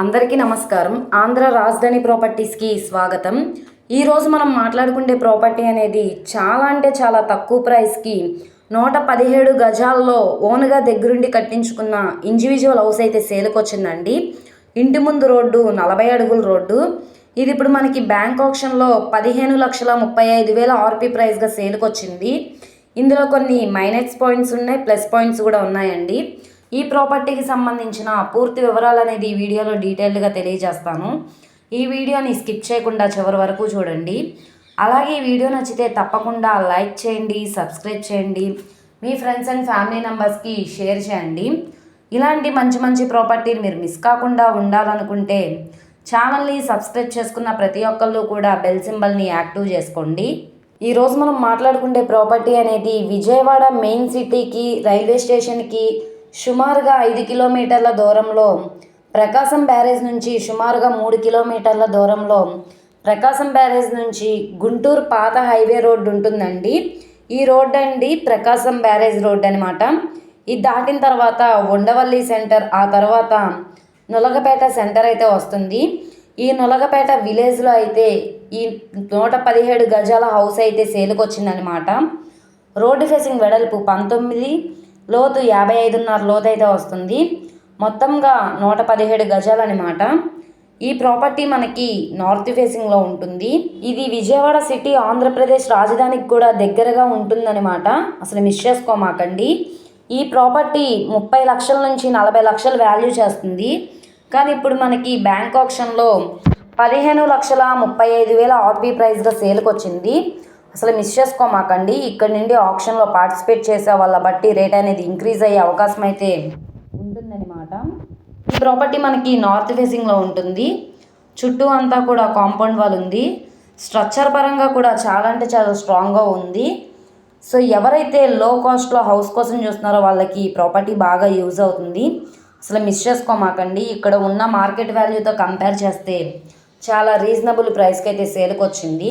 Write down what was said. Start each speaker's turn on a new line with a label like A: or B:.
A: అందరికీ నమస్కారం. ఆంధ్ర రాజధాని ప్రాపర్టీస్కి స్వాగతం. ఈరోజు మనం మాట్లాడుకునే ప్రాపర్టీ అనేది చాలా అంటే చాలా తక్కువ ప్రైస్కి నూట పదిహేడు గజాల్లో ఓన్గా దగ్గరుండి కట్టించుకున్న ఇండివిజువల్ హౌస్ అయితే సేలుకొచ్చిందండి. ఇంటి ముందు రోడ్డు నలభై అడుగుల రోడ్డు. ఇది ఇప్పుడు మనకి బ్యాంక్ ఆప్షన్లో పదిహేను లక్షల ముప్పై ఐదు వేల ఆర్పీ ప్రైస్గా సేల్కి వచ్చింది ఇందులో కొన్ని మైనస్ పాయింట్స్ ఉన్నాయి ప్లస్ పాయింట్స్ కూడా ఉన్నాయండి. ఈ ప్రాపర్టీకి సంబంధించిన పూర్తి వివరాలు అనేది ఈ వీడియోలో డీటెయిల్డ్గా తెలియజేస్తాను. ఈ వీడియోని స్కిప్ చేయకుండా చివరి వరకు చూడండి. అలాగే ఈ వీడియో నచ్చితే తప్పకుండా లైక్ చేయండి సబ్స్క్రైబ్ చేయండి మీ ఫ్రెండ్స్ అండ్ ఫ్యామిలీ మెంబర్స్కి షేర్ చేయండి. ఇలాంటి మంచి మంచి ప్రాపర్టీని మీరు మిస్ కాకుండా ఉండాలనుకుంటే ఛానల్ని సబ్స్క్రైబ్ చేసుకున్న ప్రతి ఒక్కళ్ళు కూడా బెల్ సింబల్ని యాక్టివ్ చేసుకోండి. ఈరోజు మనం మాట్లాడుకునే ప్రాపర్టీ అనేది విజయవాడ మెయిన్ సిటీకి రైల్వే స్టేషన్కి సుమారుగా ఐదు కిలోమీటర్ల దూరంలో ప్రకాశం బ్యారేజ్ నుంచి సుమారుగా మూడు కిలోమీటర్ల దూరంలో ప్రకాశం బ్యారేజ్ నుంచి గుంటూరు పాత హైవే రోడ్డు ఉంటుందండి. ఈ రోడ్ అండి ప్రకాశం బ్యారేజ్ రోడ్ అనమాట ఇది దాటిన తర్వాత ఉండవల్లి సెంటర్ ఆ తర్వాత నులగపేట సెంటర్ అయితే వస్తుంది. ఈ నులగపేట విలేజ్లో అయితే ఈ నూట పదిహేడు గజాల హౌస్ అయితే సేలుకొచ్చిందనమాట రోడ్డు ఫేసింగ్ వెడల్పు పంతొమ్మిది లోతు యాభై ఐదున్నర లోతు అయితే వస్తుంది. మొత్తంగా నూట పదిహేడు గజాలు అనమాట ఈ ప్రాపర్టీ మనకి నార్త్ ఫేసింగ్లో ఉంటుంది. ఇది విజయవాడ సిటీ ఆంధ్రప్రదేశ్ రాజధానికి కూడా దగ్గరగా ఉంటుందన్నమాట. అసలు మిస్ చేసుకోమాకండి. ఈ ప్రాపర్టీ ముప్పై లక్షల నుంచి నలభై లక్షలు వాల్యూ చేస్తుంది. కానీ ఇప్పుడు మనకి బ్యాంక్ ఆప్షన్లో పదిహేను లక్షల ముప్పై ఐదు వేల ఆర్బీ ప్రైస్గా సేల్కి వచ్చింది అసలు మిస్ చేసుకోమాకండి. ఇక్కడ నుండి ఆప్షన్లో పార్టిసిపేట్ చేసే వాళ్ళ బట్టి రేట్ అనేది ఇంక్రీజ్ అయ్యే అవకాశం అయితే ఉంటుందన్నమాట ఈ ప్రాపర్టీ మనకి నార్త్ ఫేసింగ్లో ఉంటుంది. చుట్టూ అంతా కూడా కాంపౌండ్ వాల్ ఉంది. స్ట్రక్చర్ పరంగా కూడా చాలా అంటే చాలా స్ట్రాంగ్గా ఉంది. సో ఎవరైతే లో కాస్ట్లో హౌస్ కోసం చూస్తున్నారో వాళ్ళకి ఈ ప్రాపర్టీ బాగా యూజ్ అవుతుంది. అసలు మిస్ చేసుకోమాకండి. ఇక్కడ ఉన్న మార్కెట్ వాల్యూతో కంపేర్ చేస్తే చాలా రీజనబుల్ ప్రైస్కి అయితే సేల్కి వచ్చింది